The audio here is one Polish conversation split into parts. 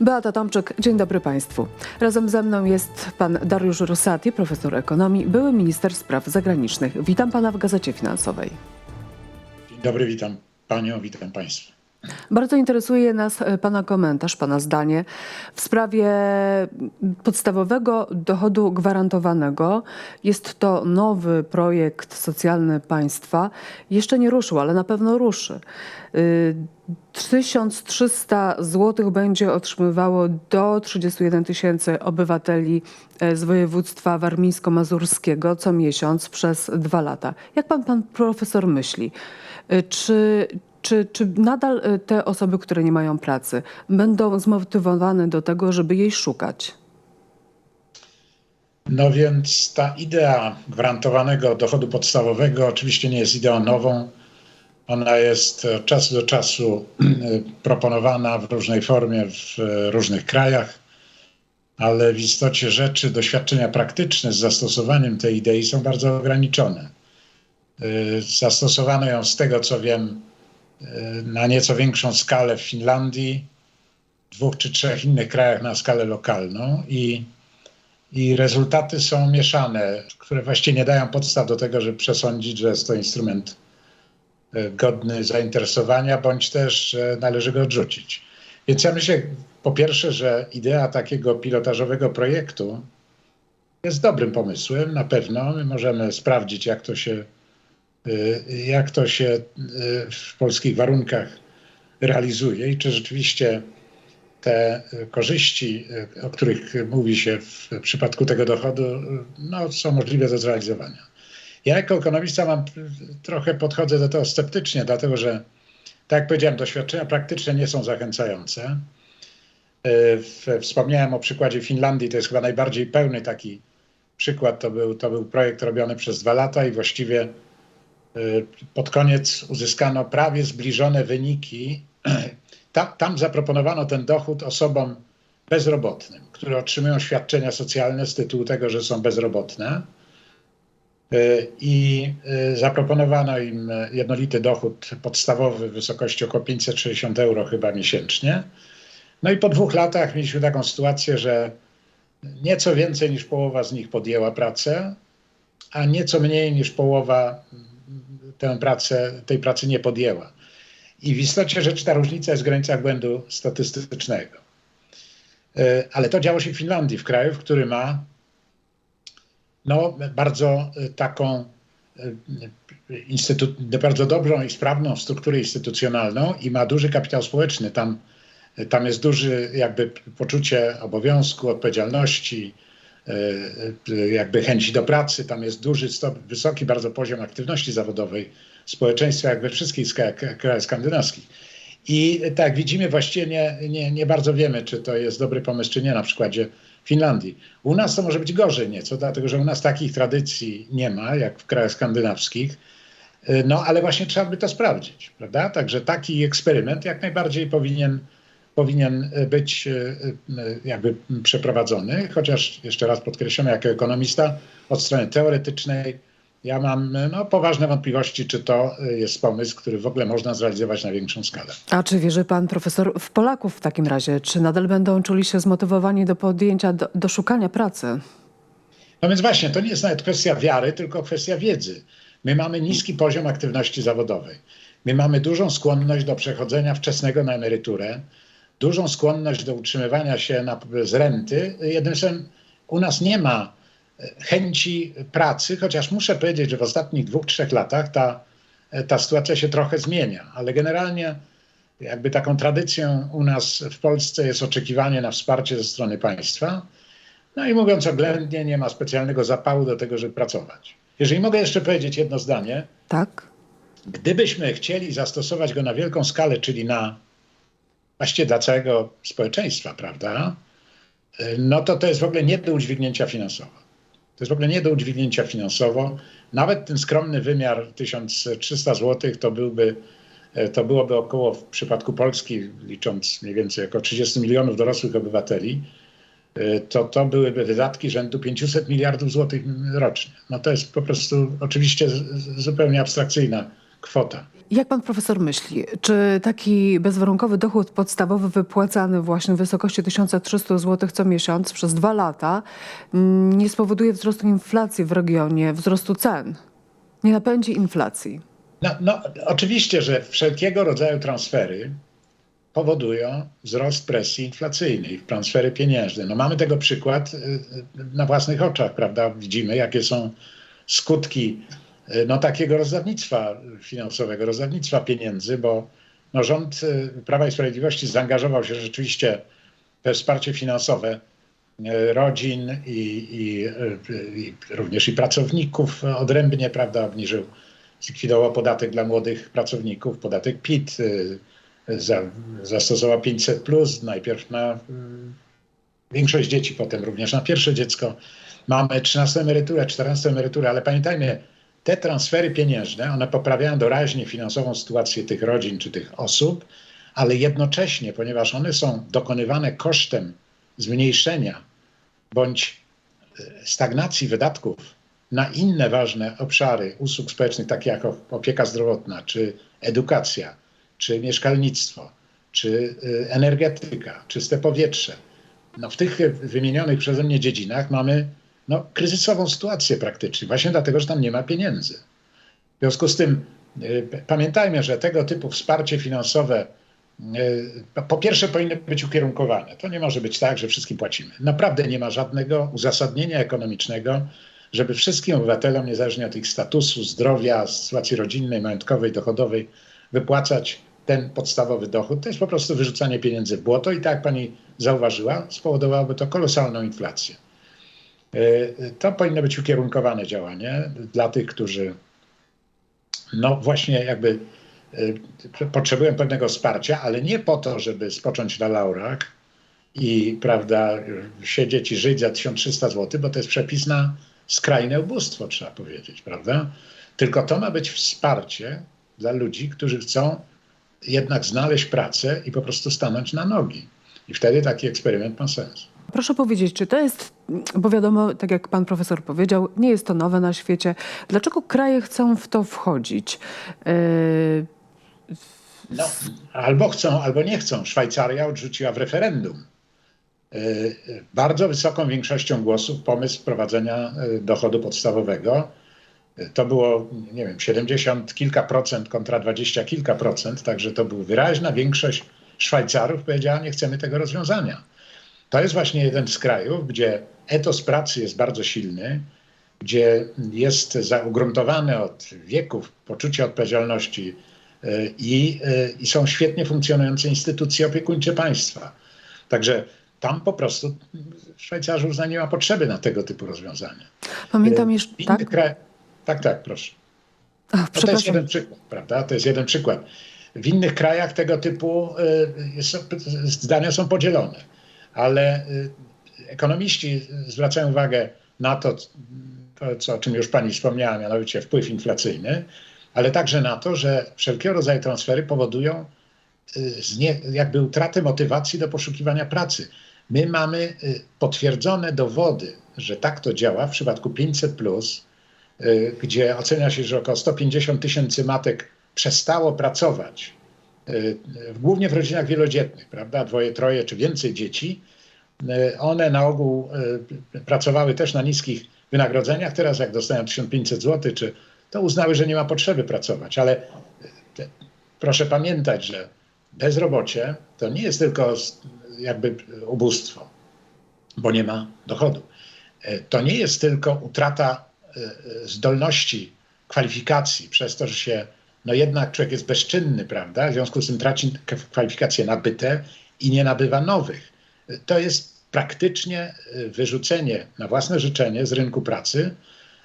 Beata Tomczyk, dzień dobry Państwu. Razem ze mną jest pan Dariusz Rosati, profesor ekonomii, były minister spraw zagranicznych. Witam pana w Gazecie Finansowej. Dzień dobry, witam panią, witam państwa. Bardzo interesuje nas e, pana komentarz, pana zdanie w sprawie podstawowego dochodu gwarantowanego. Jest to nowy projekt socjalny państwa. Jeszcze nie ruszył, ale na pewno ruszy. Y, 1300 zł będzie otrzymywało do 31 tysięcy obywateli e, z województwa warmińsko-mazurskiego co miesiąc przez dwa lata. Jak pan, pan profesor myśli, y, czy, czy, czy nadal y, te osoby, które nie mają pracy, będą zmotywowane do tego, żeby jej szukać? No więc ta idea gwarantowanego dochodu podstawowego oczywiście nie jest ideą nową. Ona jest od czasu do czasu proponowana w różnej formie w różnych krajach, ale w istocie rzeczy doświadczenia praktyczne z zastosowaniem tej idei są bardzo ograniczone. Y, Zastosowano ją z tego co wiem y, na nieco większą skalę w Finlandii, dwóch czy trzech innych krajach na skalę lokalną i i rezultaty są mieszane, które właściwie nie dają podstaw do tego, żeby przesądzić, że jest to instrument e, godny zainteresowania, bądź też należy go odrzucić. Więc ja myślę, po pierwsze, że idea takiego pilotażowego projektu jest dobrym pomysłem, na pewno. My możemy sprawdzić, jak to się, e, jak to się e, w polskich warunkach realizuje i czy rzeczywiście te korzyści, o których mówi się w przypadku tego dochodu, no, są możliwe do zrealizowania. Ja jako ekonomista mam trochę podchodzę do tego sceptycznie, dlatego że, tak jak powiedziałem, doświadczenia praktyczne nie są zachęcające. Wspomniałem o przykładzie Finlandii, to jest chyba najbardziej pełny taki przykład. To był, to był projekt robiony przez dwa lata i właściwie pod koniec uzyskano prawie zbliżone wyniki tam, tam zaproponowano ten dochód osobom bezrobotnym, które otrzymują świadczenia socjalne z tytułu tego, że są bezrobotne. Y, I y, zaproponowano im jednolity dochód podstawowy w wysokości około 560 euro chyba miesięcznie. No i po dwóch latach mieliśmy taką sytuację, że nieco więcej niż połowa z nich podjęła pracę, a nieco mniej niż połowa tę pracę, tej pracy nie podjęła. I w istocie rzeczy ta różnica jest w granicach błędu statystycznego. E, ale to działo się w Finlandii, w kraju, który ma no, bardzo e, taką e, instytu- bardzo dobrą i sprawną strukturę instytucjonalną i ma duży kapitał społeczny. Tam, tam jest duży jakby poczucie obowiązku, odpowiedzialności, jakby chęci do pracy. Tam jest duży, wysoki bardzo poziom aktywności zawodowej społeczeństwa, jak we wszystkich krajach skandynawskich. I tak widzimy, właściwie nie, nie, nie bardzo wiemy, czy to jest dobry pomysł, czy nie, na przykładzie Finlandii. U nas to może być gorzej nieco, dlatego że u nas takich tradycji nie ma, jak w krajach skandynawskich. No, ale właśnie trzeba by to sprawdzić, prawda? Także taki eksperyment jak najbardziej powinien, powinien być e, e, jakby przeprowadzony, chociaż jeszcze raz podkreślamy, jako ekonomista od strony teoretycznej ja mam no, poważne wątpliwości, czy to jest pomysł, który w ogóle można zrealizować na większą skalę. A czy wierzy pan profesor w Polaków w takim razie? Czy nadal będą czuli się zmotywowani do podjęcia, do, do szukania pracy? No więc właśnie, to nie jest nawet kwestia wiary, tylko kwestia wiedzy. My mamy niski poziom aktywności zawodowej. My mamy dużą skłonność do przechodzenia wczesnego na emeryturę, dużą skłonność do utrzymywania się na, z renty. Jednym słowem, u nas nie ma chęci pracy, chociaż muszę powiedzieć, że w ostatnich dwóch, trzech latach ta, ta sytuacja się trochę zmienia, ale generalnie jakby taką tradycją u nas w Polsce jest oczekiwanie na wsparcie ze strony państwa. No i mówiąc oględnie, nie ma specjalnego zapału do tego, żeby pracować. Jeżeli mogę jeszcze powiedzieć jedno zdanie. Tak. Gdybyśmy chcieli zastosować go na wielką skalę, czyli na właściwie dla całego społeczeństwa, prawda? No to to jest w ogóle nie do udźwignięcia finansowo. To jest w ogóle nie do udźwignięcia finansowo. Nawet ten skromny wymiar 1300 zł to byłby e, to byłoby około w przypadku Polski, licząc mniej więcej około 30 milionów dorosłych obywateli, e, to to byłyby wydatki rzędu 500 miliardów złotych rocznie. No to jest po prostu oczywiście zupełnie abstrakcyjna kwota. Jak pan profesor myśli, czy taki bezwarunkowy dochód podstawowy wypłacany właśnie w wysokości 1300 zł co miesiąc przez dwa lata mm, nie spowoduje wzrostu inflacji w regionie, wzrostu cen? Nie napędzi inflacji? No, no, oczywiście, że wszelkiego rodzaju transfery powodują wzrost presji inflacyjnej, transfery pieniężne. No mamy tego przykład y, y, na własnych oczach, prawda? Widzimy, jakie są skutki no, takiego rozdawnictwa finansowego, rozdawnictwa pieniędzy, bo no, rząd y, Prawa i Sprawiedliwości zaangażował się rzeczywiście we wsparcie finansowe rodzin i, i, i również i pracowników odrębnie, prawda, obniżył, zlikwidował podatek dla młodych pracowników, podatek PIT, za, zastosował 500 plus, najpierw na większość dzieci, potem również na pierwsze dziecko. Mamy 13 emeryturę, 14 emeryturę, ale pamiętajmy, te transfery pieniężne, one poprawiają doraźnie finansową sytuację tych rodzin czy tych osób, ale jednocześnie, ponieważ one są dokonywane kosztem zmniejszenia bądź y, stagnacji wydatków na inne ważne obszary usług społecznych, takie jak opieka zdrowotna, czy edukacja, czy mieszkalnictwo, czy y, energetyka, czyste powietrze. No w tych wymienionych przeze mnie dziedzinach mamy no, kryzysową sytuację praktycznie, właśnie dlatego, że tam nie ma pieniędzy. W związku z tym y, pamiętajmy, że tego typu wsparcie finansowe y, po pierwsze powinny być ukierunkowane. To nie może być tak, że wszystkim płacimy. Naprawdę nie ma żadnego uzasadnienia ekonomicznego, żeby wszystkim obywatelom, niezależnie od ich statusu, zdrowia, sytuacji rodzinnej, majątkowej, dochodowej, wypłacać ten podstawowy dochód. To jest po prostu wyrzucanie pieniędzy w błoto i tak jak pani zauważyła, spowodowałoby to kolosalną inflację. Y, To powinno być ukierunkowane działanie dla tych, którzy no właśnie jakby y, potrzebują pewnego wsparcia, ale nie po to, żeby spocząć na laurach i prawda, siedzieć i żyć za 1300 zł, bo to jest przepis na skrajne ubóstwo, trzeba powiedzieć, prawda? Tylko to ma być wsparcie dla ludzi, którzy chcą jednak znaleźć pracę i po prostu stanąć na nogi. I wtedy taki eksperyment ma sens. Proszę powiedzieć, czy to jest, bo wiadomo, tak jak pan profesor powiedział, nie jest to nowe na świecie. Dlaczego kraje chcą w to wchodzić? Yy, No, albo chcą, albo nie chcą. Szwajcaria odrzuciła w referendum y, y, bardzo wysoką większością głosów pomysł wprowadzenia y, dochodu podstawowego. Y, To było, nie wiem, 70 kilka procent kontra 20 kilka procent, także to była wyraźna większość Szwajcarów powiedziała, nie chcemy tego rozwiązania. To jest właśnie jeden z krajów, gdzie etos pracy jest bardzo silny, gdzie jest ugruntowane od wieków poczucie odpowiedzialności y, i, y, i są świetnie funkcjonujące instytucje opiekuńcze państwa. Także tam po prostu Szwajcarzy uznali, nie ma potrzeby na tego typu rozwiązania. pamiętam Y, jeszcze, tak? krajach- Tak, tak, proszę. A, No to jest jeden przykład, prawda? To jest jeden przykład. W innych krajach tego typu y, zdania są podzielone, ale y, ekonomiści zwracają uwagę na to, co, o czym już pani wspomniała, mianowicie wpływ inflacyjny, ale także na to, że wszelkiego rodzaju transfery powodują y, jakby utratę motywacji do poszukiwania pracy. My mamy y, potwierdzone dowody, że tak to działa w przypadku 500, y, gdzie ocenia się, że około 150 tysięcy matek przestało pracować, głównie w rodzinach wielodzietnych, prawda? Dwoje, troje czy więcej dzieci. Y, One na ogół y, pracowały też na niskich wynagrodzeniach. Teraz, jak dostają 1500 zł, czy to uznały, że nie ma potrzeby pracować, ale te- proszę pamiętać, że bezrobocie to nie jest tylko jakby ubóstwo, bo nie ma dochodu. E, To nie jest tylko utrata e, e, zdolności, kwalifikacji, przez to, że się, no jednak człowiek jest bezczynny, prawda? W związku z tym traci kwalifikacje nabyte i nie nabywa nowych. To jest praktycznie e, wyrzucenie na własne życzenie z rynku pracy,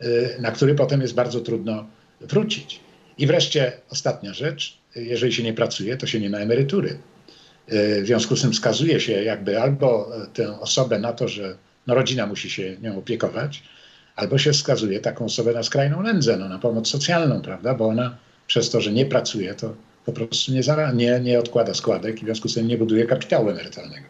e, na który potem jest bardzo trudno wrócić. I wreszcie ostatnia rzecz, jeżeli się nie pracuje, to się nie ma emerytury. E, W związku z tym skazuje się jakby albo tę osobę na to, że no rodzina musi się nią opiekować, albo się skazuje taką osobę na skrajną nędzę, no, na pomoc socjalną, prawda? Bo ona przez to, że nie pracuje, to po prostu nie, nie, nie odkłada składek i w związku z tym nie buduje kapitału emerytalnego.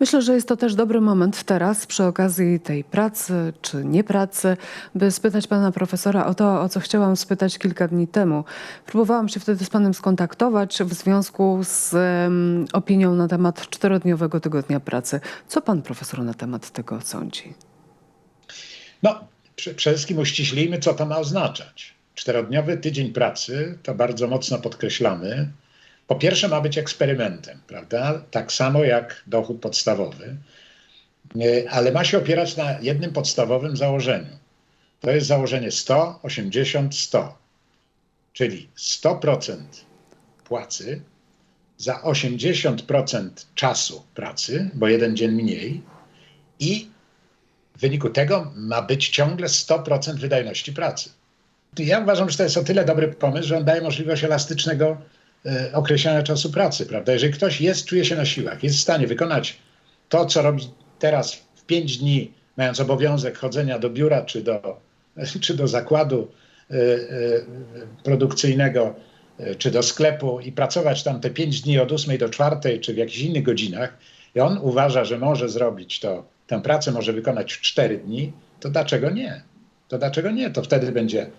Myślę, że jest to też dobry moment teraz, przy okazji tej pracy czy nie pracy, by spytać pana profesora o to, o co chciałam spytać kilka dni temu. Próbowałam się wtedy z panem skontaktować w związku z em, opinią na temat czterodniowego tygodnia pracy. Co pan profesor na temat tego sądzi? No, prze- przede wszystkim uściślijmy, co to ma oznaczać. Czterodniowy tydzień pracy, to bardzo mocno podkreślamy. Po pierwsze, ma być eksperymentem, prawda? Tak samo jak dochód podstawowy, Nie, ale ma się opierać na jednym podstawowym założeniu. To jest założenie 100, 80, 100, czyli 100% płacy za 80% czasu pracy, bo jeden dzień mniej, i w wyniku tego ma być ciągle 100% wydajności pracy. Ja uważam, że to jest o tyle dobry pomysł, że on daje możliwość elastycznego e, określania czasu pracy, prawda? Jeżeli ktoś jest, czuje się na siłach, jest w stanie wykonać to, co robi teraz w 5 dni, mając obowiązek chodzenia do biura czy do, czy do zakładu e, e, produkcyjnego, czy do sklepu i pracować tam te 5 dni od 8 do 4, czy w jakichś innych godzinach, i on uważa, że może zrobić to, tę pracę może wykonać w 4 dni, to dlaczego nie? To dlaczego nie? To wtedy będzie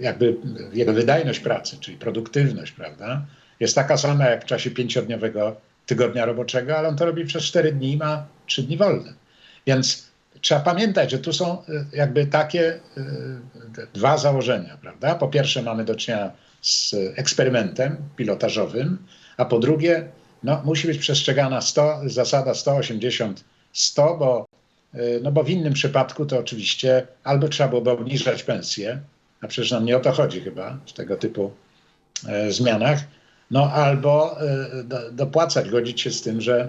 jakby jego wydajność pracy, czyli produktywność, prawda, jest taka sama jak w czasie pięciodniowego tygodnia roboczego, ale on to robi przez 4 dni i ma 3 dni wolne. Więc trzeba pamiętać, że tu są y, jakby takie y, dwa założenia, prawda? Po pierwsze mamy do czynienia z eksperymentem pilotażowym, a po drugie no, musi być przestrzegana 100, zasada 180 100, bo, no bo w innym przypadku to oczywiście albo trzeba byłoby obniżać pensję, a przecież nam nie o to chodzi chyba w tego typu e, zmianach, no albo e, do, dopłacać, godzić się z tym, że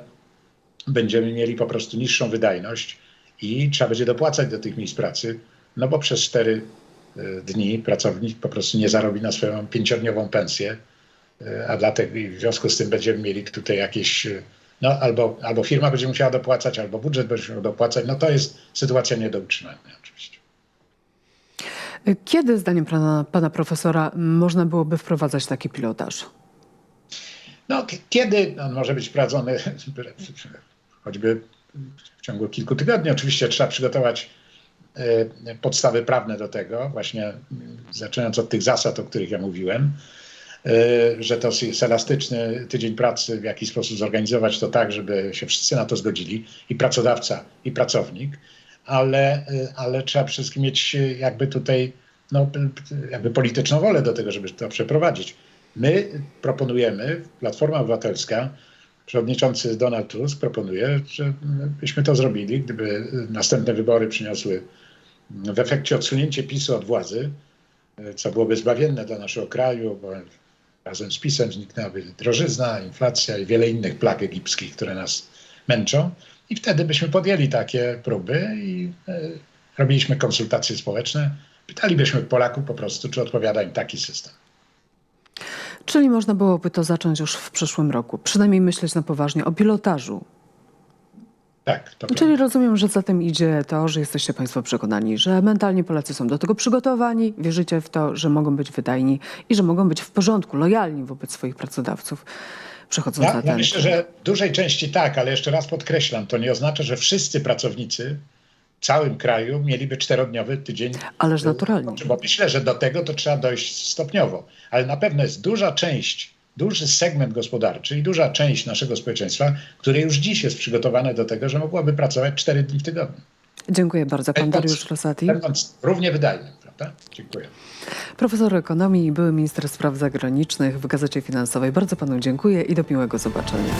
będziemy mieli po prostu niższą wydajność i trzeba będzie dopłacać do tych miejsc pracy, no bo przez 4 dni pracownik po prostu nie zarobi na swoją pięciodniową pensję, e, a dlatego w związku z tym będziemy mieli tutaj jakieś, e, no albo, albo firma będzie musiała dopłacać, albo budżet będzie musiał dopłacać, no to jest sytuacja nie do utrzymania. Kiedy, zdaniem pana, pana profesora, można byłoby wprowadzać taki pilotaż? No, kiedy on może być wprowadzony, choćby w ciągu kilku tygodni. Oczywiście trzeba przygotować e, podstawy prawne do tego, właśnie zaczynając od tych zasad, o których ja mówiłem, e, że to jest elastyczny tydzień pracy, w jaki sposób zorganizować to tak, żeby się wszyscy na to zgodzili, i pracodawca, i pracownik, ale, e, ale trzeba wszystkim mieć e, jakby tutaj no, jakby polityczną wolę do tego, żeby to przeprowadzić. My proponujemy, Platforma Obywatelska, przewodniczący Donald Tusk proponuje, że byśmy to zrobili, gdyby następne wybory przyniosły w efekcie odsunięcie PiSu od władzy, co byłoby zbawienne dla naszego kraju, bo razem z PiSem zniknęłaby drożyzna, inflacja i wiele innych plag egipskich, które nas męczą. I wtedy byśmy podjęli takie próby i e, robiliśmy konsultacje społeczne. Pytalibyśmy Polaków po prostu, czy odpowiada im taki system. Czyli można byłoby to zacząć już w przyszłym roku, przynajmniej myśleć na poważnie o pilotażu. Tak, to Czyli rozumiem, że za tym idzie to, że jesteście Państwo przekonani, że mentalnie Polacy są do tego przygotowani, wierzycie w to, że mogą być wydajni i że mogą być w porządku, lojalni wobec swoich pracodawców, przechodząc Ja, na ja ten. myślę, że w dużej części tak, ale jeszcze raz podkreślam, to nie oznacza, że wszyscy pracownicy w całym kraju mieliby czterodniowy tydzień. Ależ naturalnie. Znaczy, Bo myślę, że do tego to trzeba dojść stopniowo, ale na pewno jest duża część, duży segment gospodarczy i duża część naszego społeczeństwa, które już dziś jest przygotowane do tego, że mogłaby pracować cztery dni w tygodniu. Dziękuję bardzo. Pan Dariusz Rosati, równie wydajnym, prawda? Dziękuję. profesor ekonomii i były minister spraw zagranicznych w Gazecie Finansowej. Bardzo Panu dziękuję i do miłego zobaczenia.